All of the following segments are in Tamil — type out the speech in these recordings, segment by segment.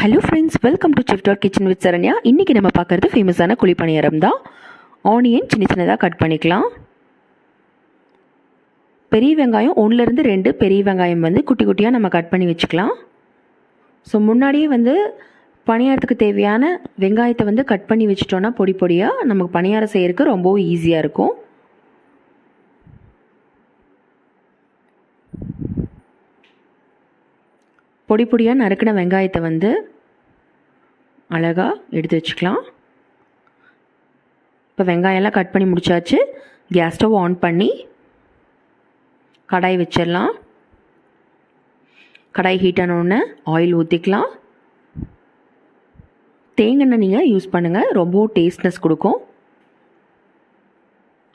Hello friends welcome to chef dot kitchen with Saranya இன்றைக்கி நம்ம பார்க்குறது ஃபேமஸான குழிப்பணியாரம் தான். ஆனியன் சின்ன சின்னதாக கட் பண்ணிக்கலாம். பெரிய வெங்காயம் ஒன்றுலேருந்து ரெண்டு பெரிய வெங்காயம் வந்து குட்டி குட்டியாக நம்ம கட் பண்ணி வச்சுக்கலாம். ஸோ முன்னாடியே வந்து பணியாரத்துக்கு தேவையான வெங்காயத்தை வந்து கட் பண்ணி வச்சிட்டோன்னா பொடி பொடியாக நமக்கு பணியாரம் செய்கிறதுக்கு ரொம்பவும் ஈஸியாக இருக்கும். பொடி பொடியாக நறுக்கின வெங்காயத்தை வந்து அழகாக எடுத்து வச்சுக்கலாம். இப்போ வெங்காயம்லாம் கட் பண்ணி முடித்தாச்சு கேஸ் ஸ்டவ் ஆன் பண்ணி கடாய் வச்சிடலாம். கடாய் ஹீட் ஆனோடனே ஆயில் ஊற்றிக்கலாம் தேங்காய் நீங்கள் யூஸ் பண்ணுங்கள் ரொம்பவும் டேஸ்ட்னஸ் கொடுக்கும்.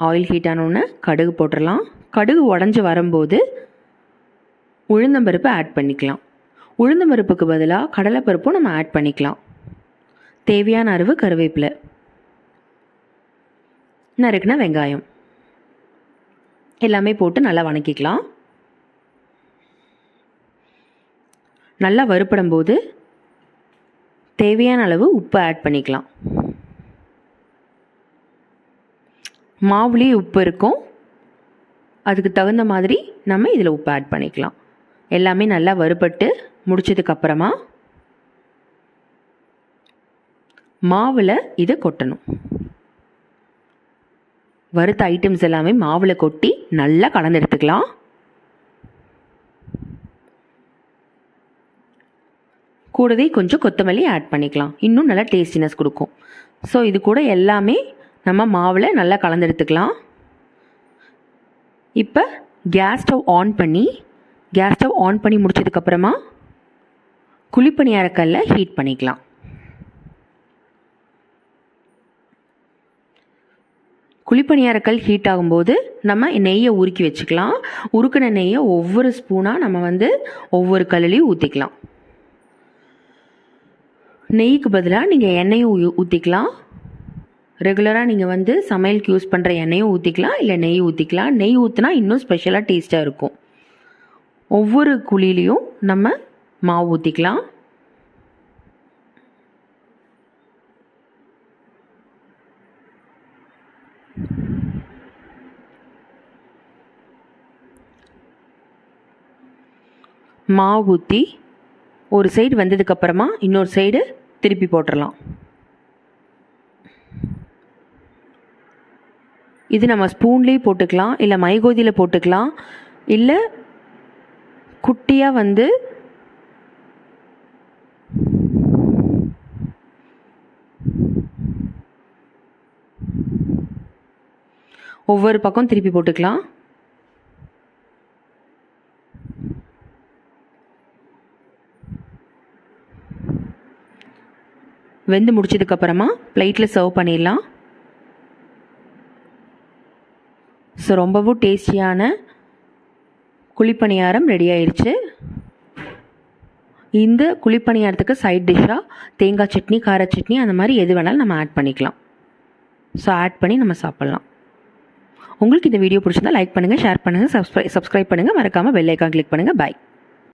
ஆயில் ஹீட் ஆனோடனே கடுகு போட்டுடலாம். கடுகு உடஞ்சி வரும்போது உளுந்தம்பருப்பு ஆட் பண்ணிக்கலாம். உளுந்தம்பருப்புக்கு பதிலாக கடலைப்பருப்பும் நம்ம ஆட் பண்ணிக்கலாம். தேவையான அளவு கருவேப்பிலை. நறுக்குன வெங்காயம். எல்லாமே போட்டு நல்லா வணக்கிக்கலாம். நல்லா வறுப்படும் போது தேவையான அளவு உப்பு ஆட் பண்ணிக்கலாம். மாவுலேயே உப்பு இருக்கும். அதுக்கு தகுந்த மாதிரி நம்ம இதில் உப்பு ஆட் பண்ணிக்கலாம். எல்லாமே நல்லா வறுபட்டு முடிச்சதுக்கப்புறமா மாவில் இதை கொட்டணும். வறுத்த ஐட்டம்ஸ் எல்லாமே மாவில் கொட்டி நல்லா கலந்து எடுத்துக்கலாம். கூடவே கொஞ்சம் கொத்தமல்லி ஆட் பண்ணிக்கலாம். இன்னும் நல்லா டேஸ்டினஸ் கொடுக்கும். ஸோ இது கூட எல்லாமே நம்ம மாவில் நல்லா கலந்து எடுத்துக்கலாம். இப்போ கேஸ் ஸ்டவ் ஆன் பண்ணி கேஸ் ஸ்டவ் ஆன் பண்ணி முடிச்சதுக்கப்புறமா குழிப்பணியாரக்கல்ல ஹீட் பண்ணிக்கலாம். குழிப்பணியாரக்கல் ஹீட் ஆகும்போது நம்ம நெய்யை உருக்கி வச்சுக்கலாம். உருக்கின நெய்யை ஒவ்வொரு ஸ்பூனாக நம்ம வந்து ஒவ்வொரு கல்லுலேயும் ஊற்றிக்கலாம் நெய்க்கு பதிலாக நீங்கள் எண்ணெயும் ஊற்றிக்கலாம் ரெகுலராக நீங்கள் வந்து சமையலுக்கு யூஸ் பண்ணுற எண்ணெயும் ஊற்றிக்கலாம் இல்லை நெய் ஊற்றிக்கலாம் நெய் ஊற்றினா இன்னும் ஸ்பெஷலாக டேஸ்ட்டாக இருக்கும். ஒவ்வொரு குழிலையும் நம்ம மாவு ஊற்றிக்கலாம் மாவு ஊற்றி ஒரு சைடு வந்ததுக்கப்புறமா இன்னொரு சைடு திருப்பி போட்டுடலாம் இது நம்ம ஸ்பூன்லேயே போட்டுக்கலாம் இல்லை மைகோதியில் போட்டுக்கலாம் இல்லை குட்டியாக வந்து ஒவ்வொரு பக்கம் திருப்பி போட்டுக்கலாம். வெந்து முடிச்சதுக்கப்புறமா பிளேட்டில் சர்வ் பண்ணிடலாம். ஸோ ரொம்பவும் டேஸ்டியான குழிப்பணியாரம் ரெடி ஆயிடுச்சு. இந்த குழிப்பணியாரத்துக்கு சைட் டிஷ்ஷாக தேங்காய் சட்னி கார சட்னி அந்த மாதிரி எது வேணாலும் நம்ம ஆட் பண்ணிக்கலாம். ஸோ ஆட் பண்ணி நம்ம சாப்பிட்லாம். உங்களுக்கு இந்த வீடியோ பிடிச்சிருந்தா லைக் பண்ணுங்கள் ஷேர் பண்ணுங்கள் சப்ஸ்கிரை சப்ஸ்கிரைப் பண்ணுங்கள் மறக்காமல் பெல் ஐக்கான் கிளிக் பண்ணுங்கள் பாய்